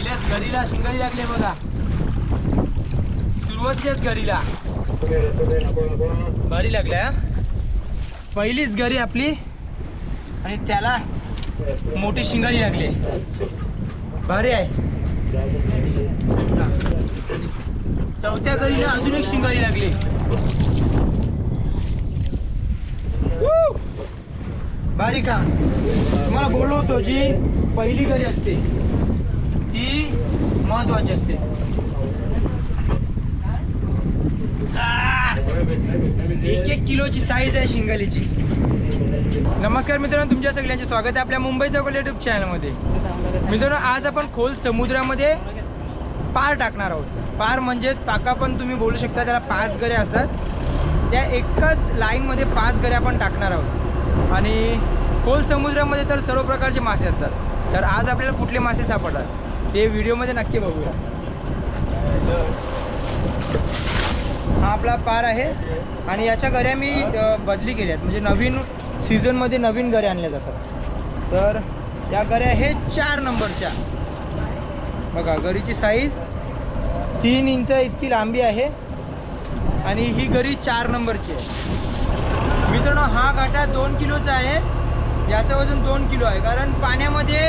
पहिल्याच घरीला शिंगाई लागले बघा. सुरुवातीच्याच घरीला भारी लागल्या पहिलीच घरी आपली. आणि त्याला मोठी शिंगारी लागली. भारी आहे. चौथ्या घरीला अजून एक शिंगारी लागली. भारी का तुम्हाला बोललो होतो जी पहिली घरी असते. महत्वाची असते. एक एक किलोची साईज आहे शिंगालीची. नमस्कार मित्रांनो तुमच्या सगळ्यांचे स्वागत आहे आपल्या मुंबई चौकल युट्यूब चॅनलमध्ये मित्रांनो आज आपण खोल समुद्रामध्ये पार टाकणार आहोत. पार म्हणजेच पाका पण तुम्ही बोलू शकता त्याला पाच गरे असतात. त्या एकाच लाईनमध्ये पाच गरे आपण टाकणार आहोत. आणि खोल समुद्रामध्ये तर सर्व प्रकारचे मासे असतात. तर आज आपल्याला कुठले मासे सापडतात? ते व्हिडिओमध्ये नक्की बघूया. हा आपला पार आहे. आणि याच्या गऱ्या मी बदली केल्या आहेत. म्हणजे नवीन सीझनमध्ये नवीन गऱ्या आणल्या जातात. तर या गऱ्या हे चार नंबरच्या. बघा गरीची साईज तीन इंच इतकी लांबी आहे. आणि ही गरी चार नंबरची आहे. मित्रांनो हा गाठा दोन किलोचा आहे. याचं वजन दोन किलो आहे. कारण पाण्यामध्ये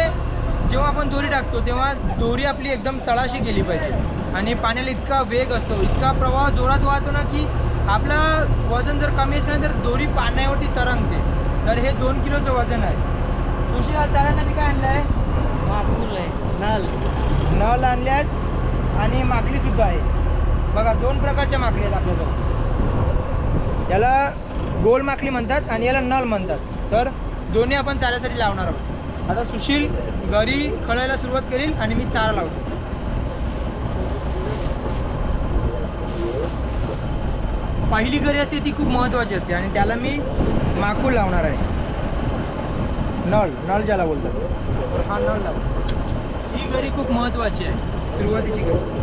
जेव्हा आपण दोरी टाकतो तेव्हा दोरी आपली एकदम तळाशी गेली पाहिजे. आणि पाण्याला इतका वेग असतो इतका प्रवाह जोरात वाहतो ना की आपलं वजन जर कमी असेल तर दोरी पाण्यावरती तरंगते. तर हे दोन किलोचं वजन आहे. तुझी हा चालासाठी काय आणलं आहे माकूल आहे नाल नळ आणले आहेत आणि माकली सुद्धा आहे. बघा दोन प्रकारच्या माकली आहेत आपल्याजवळ. याला गोल माकली म्हणतात आणि याला नळ म्हणतात. तर दोन्ही आपण चाऱ्यासाठी लावणार आहोत. आता सुशील घरी खळायला सुरुवात करेल आणि मी चारा लावतो. पहिली घरी असते ती खूप महत्त्वाची असते आणि त्याला मी माकूल लावणार आहे. नळ नळ ज्याला बोलतात. हा नळ लाव. ही घरी खूप महत्वाची आहे. सुरुवातीची घरी.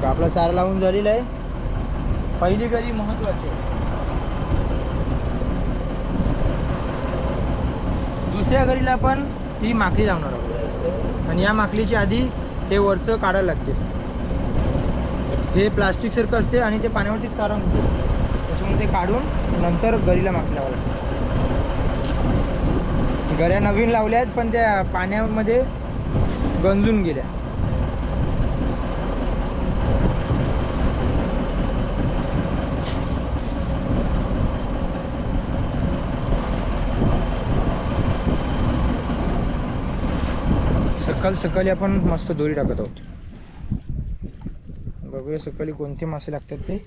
बघा आपला चारा लावून झालेला आहे. पहिली घरी महत्वाची दुसऱ्या घरीला पण ही माकली लावणार आहोत. आणि या माकलीची आधी हे वरचं काढायला लागते. हे प्लास्टिक सारखं असते आणि ते पाण्यावरती होते. त्याच्यामुळे ते काढून नंतर गरीला माकली लावावं लागते. गऱ्या नवीन लावल्या आहेत पण त्या पाण्यामध्ये गंजून गेल्या. सकाळ सकाळी आपण मस्त दोरी टाकत आहोत. बघूया सकाळी कोणते मासे लागतात ते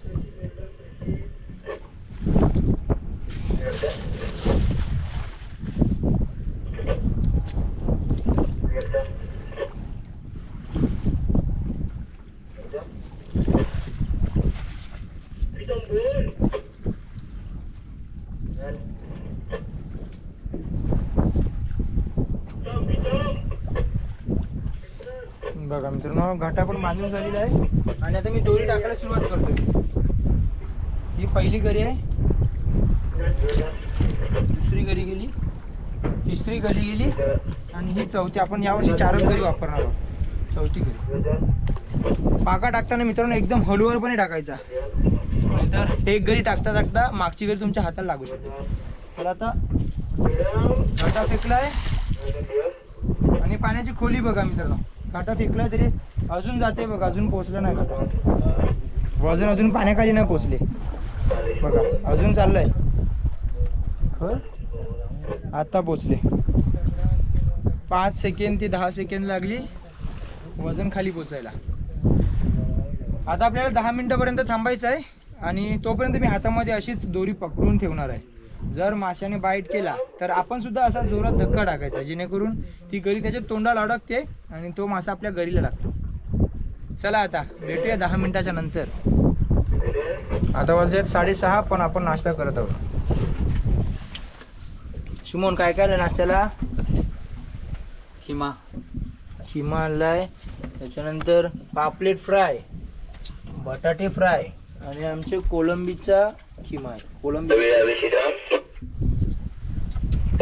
बघा मित्रांनो घाटा पण बांधून झालेला आहे. आणि आता मी दोरी टाकायला सुरुवात करतोय. ही पहिली गरी आहे. दुसरी गरी गेली. तिसरी गरी गेली. आणि ही चौथी. आपण यावर्षी चारच गरी वापरणार आहोत. चौथी गरी पाका टाकताना मित्रांनो एकदम हळूवारपणे टाकायचा. नाहीतर एक गरी टाकता टाकता मागची गरी तुमच्या हाताला लागू शकते. चला आता घाटा फेकलाय. आणि पाण्याची खोली बघा मित्रांनो. काटा फेकला तरी अजून जाते बघा अजून पोचलं नाही काटा. वजन अजून पाण्याखाली नाही पोचले बघा अजून चाललंय. खर? आता पोचले पाच सेकंड ते दहा सेकंड लागली वजन खाली पोचायला आता आपल्याला दहा मिनिटापर्यंत थांबायचं आहे आणि तोपर्यंत मी हातामध्ये अशीच दोरी पकडून ठेवणार आहे. जर माशाने बाईट केला तर आपण सुद्धा असा जोरात धक्का टाकायचा जेणेकरून ती गरी त्याच्या तोंडाला अडकते आणि तो मासा आपल्या गरीला लागतो. चला आता भेटूया दहा मिनिटाच्या नंतर. आता वाजलेत साडेसहा पण आपण नाश्ता करत आहोत. सुमन काय काय आलं नाश्त्याला? खिमा. आणला आहे त्याच्यानंतर पापलेट फ्राय बटाटे फ्राय आणि आमचे कोलंबीचा खिमा आहे. कोलंबी.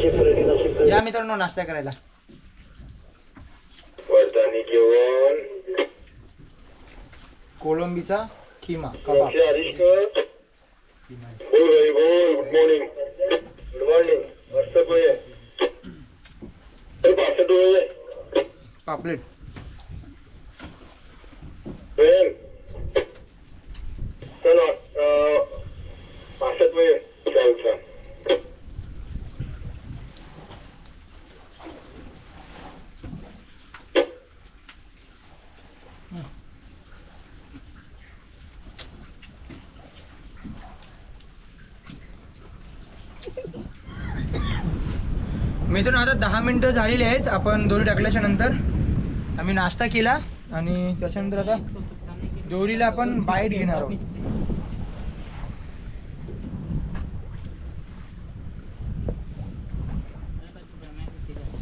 या मित्रांनो नाश्ता करायला. वरदानी जेवण कोलंबीचा खिमा कबाब. Good morning good morning WhatsApp आहे पासष्ट आहे पापलेट प्रेम चलो पासष्ट वेळ चाल चाल मित्रांनो आता दहा मिनटं झालेली आहेत. आपण दोरी टाकल्याच्या नंतर आम्ही नाश्ता केला आणि त्याच्यानंतर आता दोरीला आपण बाईट घेणार आहोत.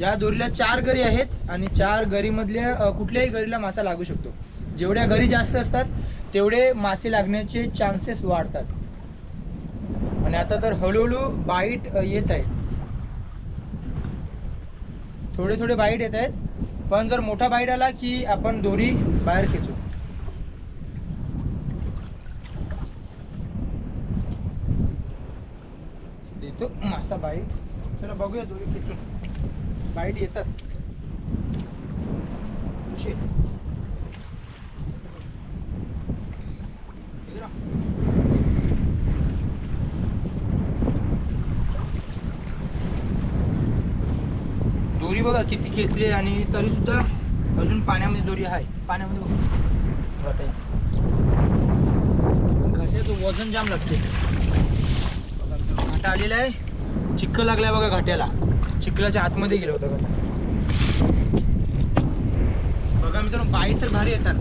या दोरीला चार गरी आहेत आणि चार गरीमधल्या कुठल्याही गरीला मासा लागू शकतो. जेवढ्या गरी जास्त असतात तेवढे मासे लागण्याचे चान्सेस वाढतात. आणि आता तर हळूहळू बाईट येत आहेत. थोडे थोडे बाईट येत आहेत. पण जर मोठा बाईट आला की आपण दोरी बाहेर खेचू. देतो मासा बाईट. चला बघूया दोरी खेचून. बाईट येतात. दोरी बघा किती खेचली आहे आणि तरी सुद्धा अजून पाण्यामध्ये दोरी आहे. पाण्यामध्ये बघा. घाट्याचं वजन जाम लागते. घाटा आलेला आहे. चिखल लागलाय बघा घाट्याला. चिखलाच्या आतमध्ये गेलं होतं घाट. बघा मित्रांनो बाई तर भारी येतात.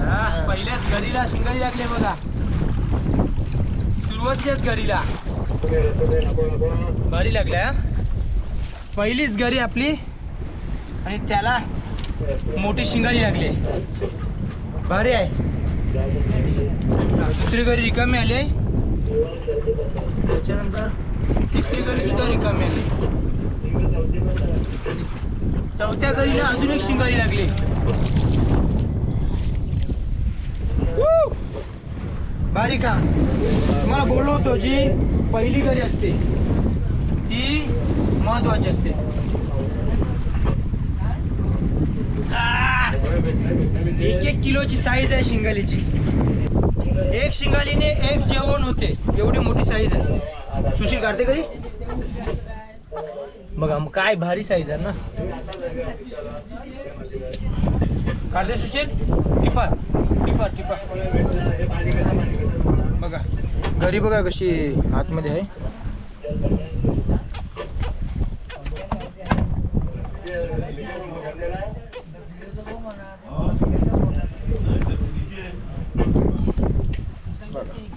हा, पहिल्याच घरीला शिंगारी लागले बघा. सुरुवातीच्याच घरीला भारी लागल्या पहिलीच घरी आपली. आणि त्याला मोठी शिंगारी लागली. भारी आहे. दुसरी घरी रिकामी आली. त्याच्यानंतर तिसरी घरी सुद्धा रिकामी आली. चौथ्या घरीला अजून एक शिंगारी लागली. Woo! भारी का तुम्हाला बोललो होतो जी पहिली घरी असते ती महत्वाची असते! एक एक किलोची साईज आहे शिंगालीची. एक शिंगालीने एक जेवण होते. एवढी मोठी साईज आहे. सुशील काढते कधी बघा मग काय भारी साईज आहे ना. काढते सुशील? टिपार टिपार टिपार बघा. घरी बघा कशी आतमध्ये आहे.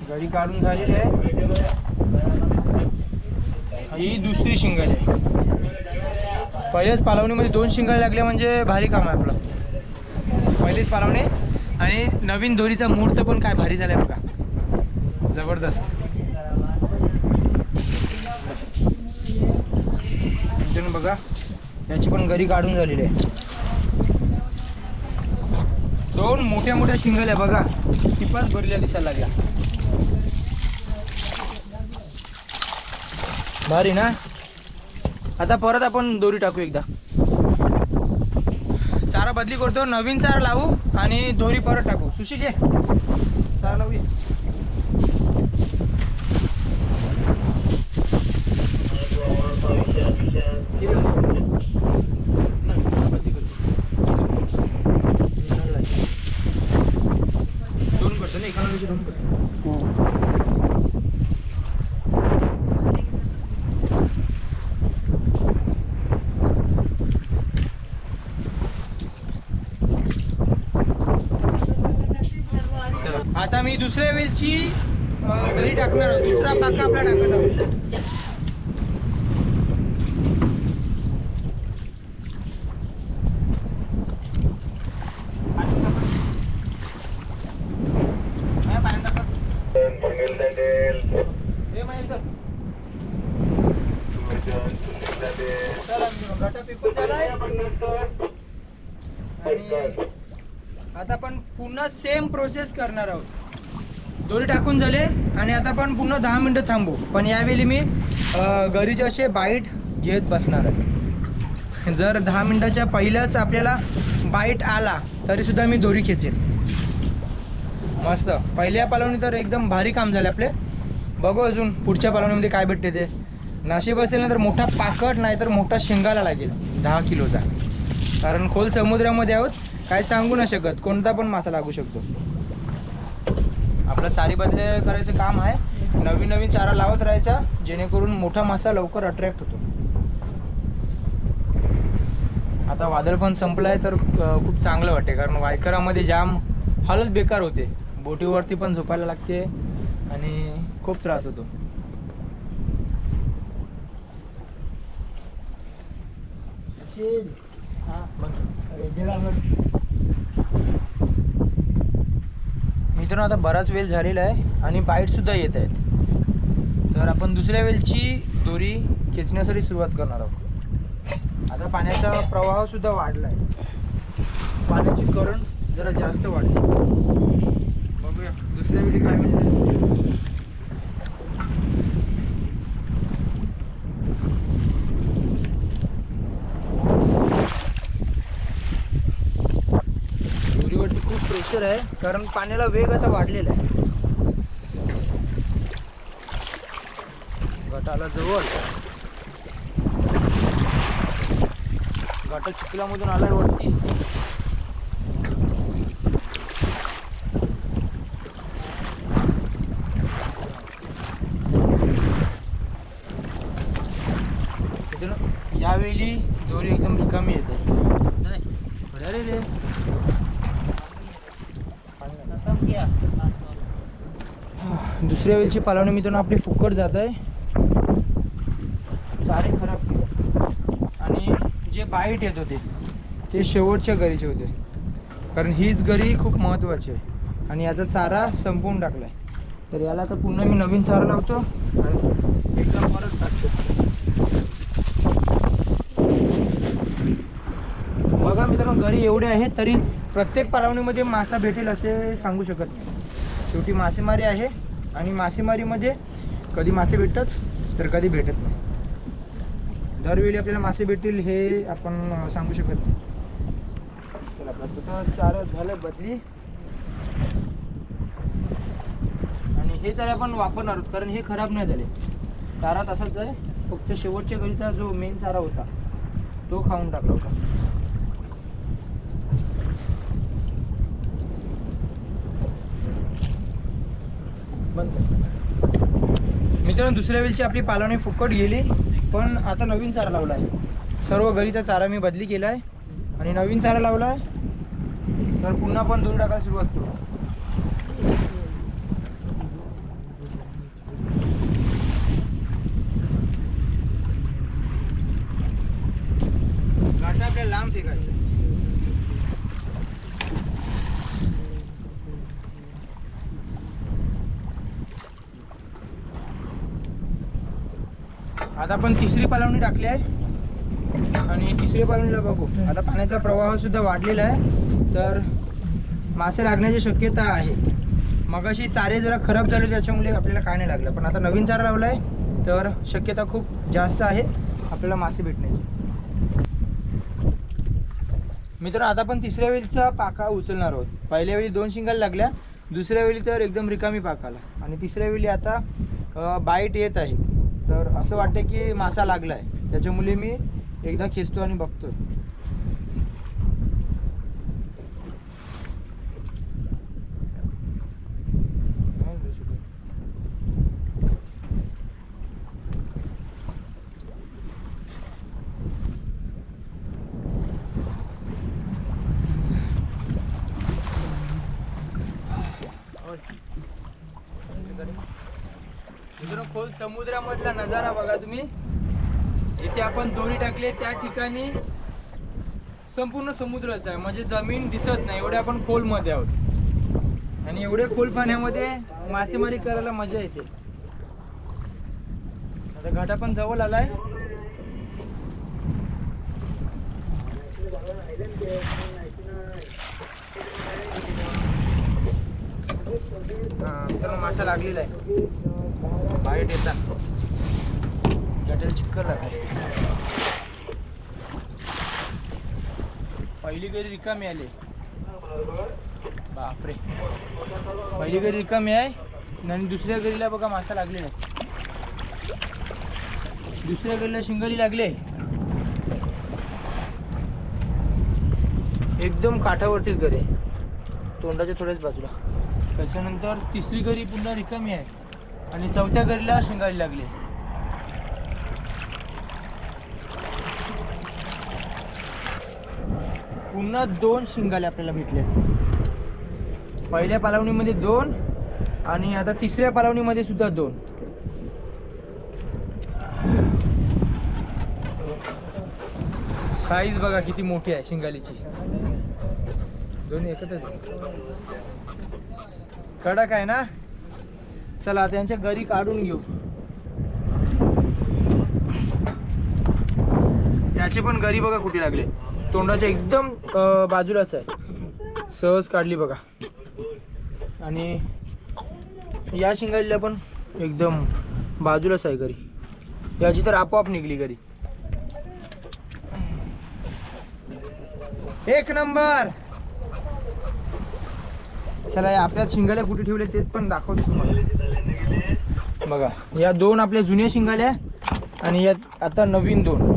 घरी काढून झालेली आहे. ही दुसरी शिंगाली आहे. पहिल्याच पालवणीमध्ये दोन शिंगाले लागल्या म्हणजे भारी काम आहे आपलं. पहिलीच पालवणी आणि नवीन दोरीचा मुहूर्त पण काय भारी झालाय बघा. जबरदस्त. इथून बघा याची पण घरी काढून झालेली आहे. दोन मोठ्या मोठ्या शिंगल्या बघा. टिपाच भरल्या दिसायला लागल्या. भारी ना? आता परत आपण दोरी टाकू एकदा. चारा बदली करतो नवीन चारा लावू आणि दोरी परत टाकू. सुशील चारा लावू आता मी दुसऱ्या वेळची घरी टाकणार दुसरा पाका आपला टाकत आहोत. आणि आता आपण पुन्हा सेम प्रोसेस करणार आहोत. दोरी टाकून झाले आणि आता आपण पुन्हा दहा मिनटं थांबू. पण यावेळी मी घरीचे असे बाईट घेत बसणार आहे. जर दहा मिनटाच्या पहिल्याच आपल्याला बाईट आला तरी सुद्धा मी दोरी खेचेल मस्त. पहिल्या पालवणी तर एकदम भारी काम झाले आपले. बघू अजून पुढच्या पालवणीमध्ये काय भेटते ते. नाशिब असेल ना तर मोठा पाकट नाही तर मोठा शेंगाला लागेल. दहा किलोचा कारण खोल समुद्रामध्ये आहोत काय सांगू नाही शकत. कोणता पण मासा लागू शकतो. आपलं चारी बदले करायचं काम आहे. नवीन नवीन चारा लावत राहायचा जेणेकरून मोठा मासा लवकर अट्रॅक्ट होतो. आता वादळ पण संपलाय तर खूप चांगलं वाटते कारण वायकरामध्ये जाम हालत बेकार होते. बोटीवरती पण झोपायला लागते. आणि खूप त्रास होतो. मित्रांनो आता बराच वेल झालेला आहे आणि बाईटसुद्धा येत आहेत. तर आपण दुसऱ्या वेलची दोरी खेचण्यासाठी सुरुवात करणार आहोत. आता पाण्याचा प्रवाहसुद्धा वाढला आहे पाण्याची करंट जरा जास्त वाढली. बघूया दुसऱ्या वेळी काय म्हणजे प्रेशर आहे कारण पाण्याला वेग आता वाढलेला आहे. गटाला जवळ. गट चिखलामधून आलाय वरती. यावेळी दोरी एकदम रिकामी आहे नाही, अरे रे खतम किया दुसऱ्या वेळची पालवणी मित्रांनो आपली फुकट जात आहे. चारे खराब केले. आणि जे बाईट येत होते ते शेवटच्या गरीचे होते. कारण हीच गरी खूप महत्त्वाची आहे. आणि याचा चारा संपवून टाकला आहे तर याला तर पुन्हा मी नवीन चारा लावतो आणि एकदम परत टाकतो. बघा मित्रांनो घरी एवढे आहेत तरी प्रत्येक पालवणीमध्ये मासा भेटेल असे सांगू शकत नाही. शेवटी मासेमारी आहे. आणि मासेमारीमध्ये म्हणजे कधी मासे भेटतात तर कधी भेटत नाही. दरवेळी आपल्याला मासे भेटतील हे आपण सांगू शकत नाही. चला बदल चार झालं बदली. आणि हे चारा आपण वापरणार आहोत कारण हे खराब नाही झाले. चारा तसाच आहे फक्त शेवटच्या घरीचा जो मेन चारा होता तो खाऊन टाकला होता. मित्रांनो दुसऱ्या वेळची आपली पालवणी फुकट गेली पण आता नवीन चारा लावला आहे सर्व घरीचा चारा मी बदली केला आहे आणि नवीन चारा लावला आहे तर पुन्हा पण दूर टाकायला सुरुवात करू गाठा आपल्याला लांब फेकायचं आता आपण तिसरी पालवणी टाकली आहे. आणि तिसरी पालवणीला बघू. आता पाण्याचा प्रवाह सुद्धा वाढलेला आहे. तर मासे लागण्याची शक्यता आहे. मगाशी चारे जरा खराब झाले त्याच्यामुळे आपल्याला काय नाही लागलं. पण आता नवीन चारा लावला आहे तर शक्यता खूप जास्त आहे आपल्याला मासे भेटण्याची. मित्रांनो आता आपण तिसऱ्या वेळीचा पाका उचलणार आहोत. पहिल्या वेळी दोन शिंगाला लागल्या दुसऱ्या वेळी तर एकदम रिकामी पाकाला. आणि तिसऱ्या वेळी आता बाईट येत आहे. असं वाटतं की मासा लागला आहे त्याच्यामुळे मी एकदा खेचतो आणि बघतो खोल समुद्रामधला नजारा बघा तुम्ही. जिथे आपण दोरी टाकली त्या ठिकाणी संपूर्ण समुद्रच आहे. म्हणजे जमीन दिसत नाही एवढे आपण खोलमध्ये आहोत. आणि एवढे खोल पाण्यामध्ये मासेमारी करायला मजा येते. आता घाटा पण जवळ आलाय. हा, तर मासा लागलेला आहे. बाहेर येतात घाट्याला चिक्कर लागले पहिली घरी रिकामी आले. बापरे. पहिली घरी रिकामी आहे आणि दुसऱ्या घरीला बघा मासा लागले नाही दुसऱ्या घरीला शिंगली लागले. एकदम काठावरतीच घरी आहे. तोंडाच्या थोड्याच बाजूला. त्याच्यानंतर तिसरी घरी पुन्हा रिकामी आहे. आणि चौथ्या घरीला शिंगायला लागली. पुन्हा दोन शिंगाले आपल्याला भेटले. पहिल्या पालवणीमध्ये दोन आणि आता तिसऱ्या पालवणीमध्ये सुद्धा दोन. साईज बघा किती मोठी आहे शिंगालीची. दोन्ही एकत्र कडक आहे ना? चला त्यांच्या घरी काढून घेऊ. याचे पण घरी बघा कुठे लागले. तोंडाच्या एकदम बाजूलाच आहे. सहज काढली बघा. आणि या शिंगाडीला पण एकदम बाजूलाच आहे घरी. याची तर आपोआप निघली घरी. एक नंबर! चला या आपल्या शिंगाल्या कुठे ठेवल्या ते पण दाखवतो तुम्हाला. बघा या दोन आपल्या जुन्या शिंगाल्या आणि यात आता नवीन दोन.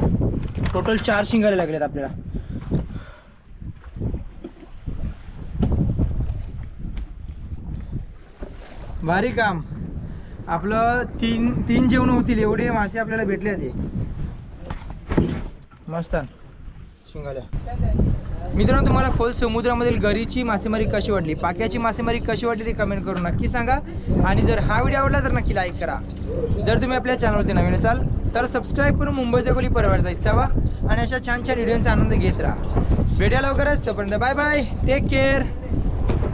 टोटल चार शिंगाले लागलेत आपल्याला. भारी काम. आपलं तीन तीन जेवण होतील एवढे मासे आपल्याला भेटले ते. मस्त. शिंगाल्या. मित्रांनो तुम्हाला खोल समुद्रामधील गरीची मासेमारी कशी वाटली? पाक्याची मासेमारी कशी वाटली ते कमेंट करून नक्की सांगा. आणि जर हा व्हिडिओ आवडला तर नक्की लाईक करा. जर तुम्ही आपल्या चॅनलवरती नवीन असाल तर सबस्क्राईब करून मुंबईच्या खोली परिवाराचा हिस्सा व्हा आणि अशा छान छान व्हिडिओंचा आनंद घेत राहा. भेटायला लवकरच तोपर्यंत बाय बाय टेक केअर